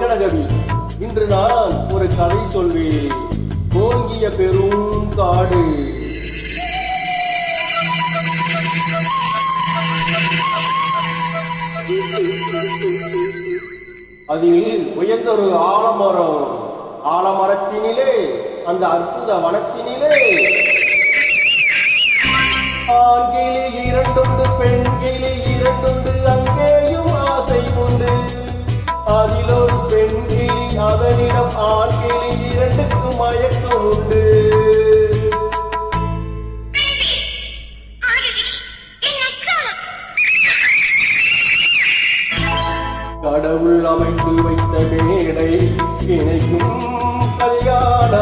நான் ஒரு இன்று நான் ஒரு கதை சொல்வேன். ஓங்கிய பெரும் காடு. அதில் உயர்ந்தொரு ஆலமரம். ஆலமரத்தினிலே அந்த அற்புத வனத்தினிலே. ஆண்கிளி இரண்டுண்டு பெண்கிளி இரண்டுண்டு அங்கேயும் ஆசை உண்டு. அதிலோ ஒரு பெண்கிளி அதனிடம் ஆண்கிளி இரண்டுக்கு மயக்கம் உண்டு. கடவுள் அமைத்து வைத்த மேடை இணைக்கும் கல்யாண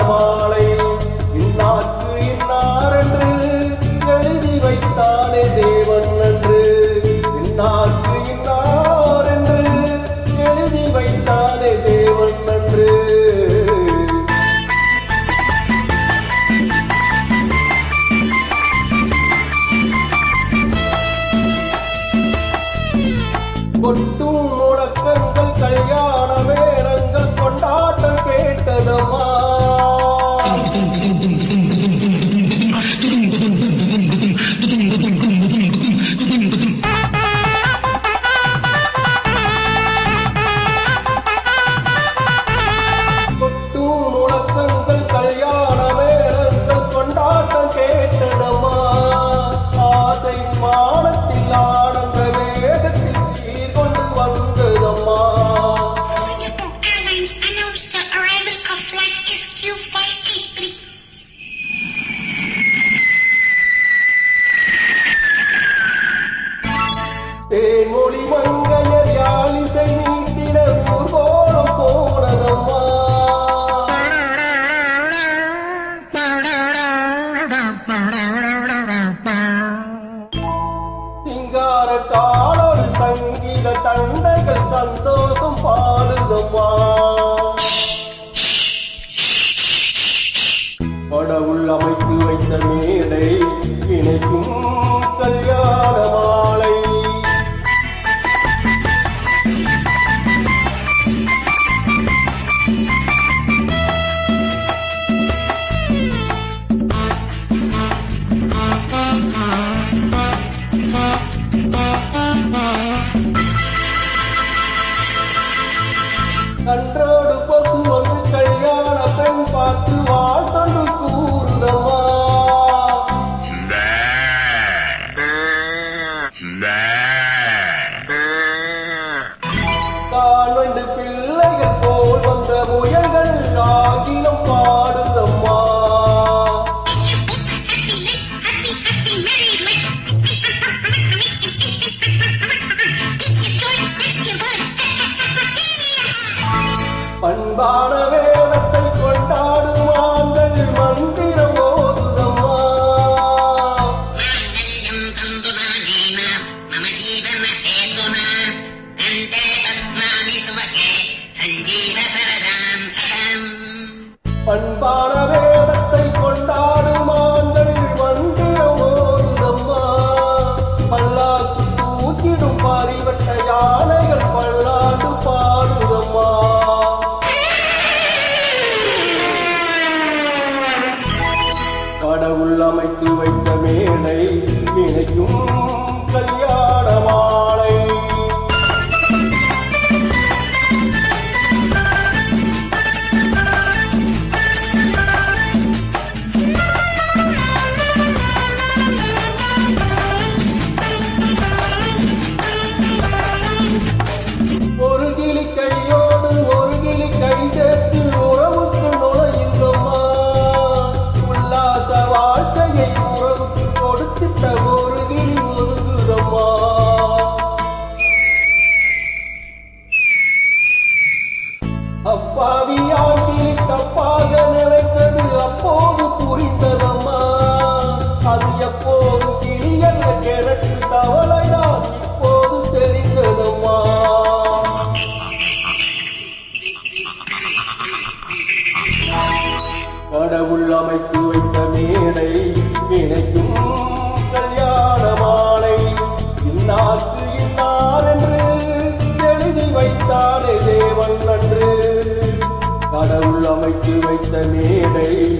கொட்டும் முழக்கங்கள் கல்யாண மேளங்கள் கொண்டாட்டம் கேட்டதம்மா கொட்டும் காலோடு சங்கீத தண்டைகள் சந்தோஷம் பாடுதம்மா. படவுள் அமைத்து வைத்த மேடை இணைக்கும் கன்றோடு பசு வந்து கல்யாண பெண் பார்த்து வாழ்த்தண்டு கூறுதவா? கால்வண்டு பண்பான வேதத்தை கொண்டாடுமாங்கள் மந்திரம் ஓதுதம்மா பல்லாக்கு தூக்கிடும் பாரிவட்ட யானைகள் பல்லாண்டு பாடுதம்மா. கடவுள் அமைத்து வைத்த மேடை நினைக்கும் கல்யாணம் அடியாண்டிலி தப்பாக நினைத்தது அப்போது புரிந்ததம்மா. அது எப்போது கிளியல்ல கிணற்று தவளைதான். தேவன் நன்று கடவுள் அமைத்து வைத்த மேடை இணை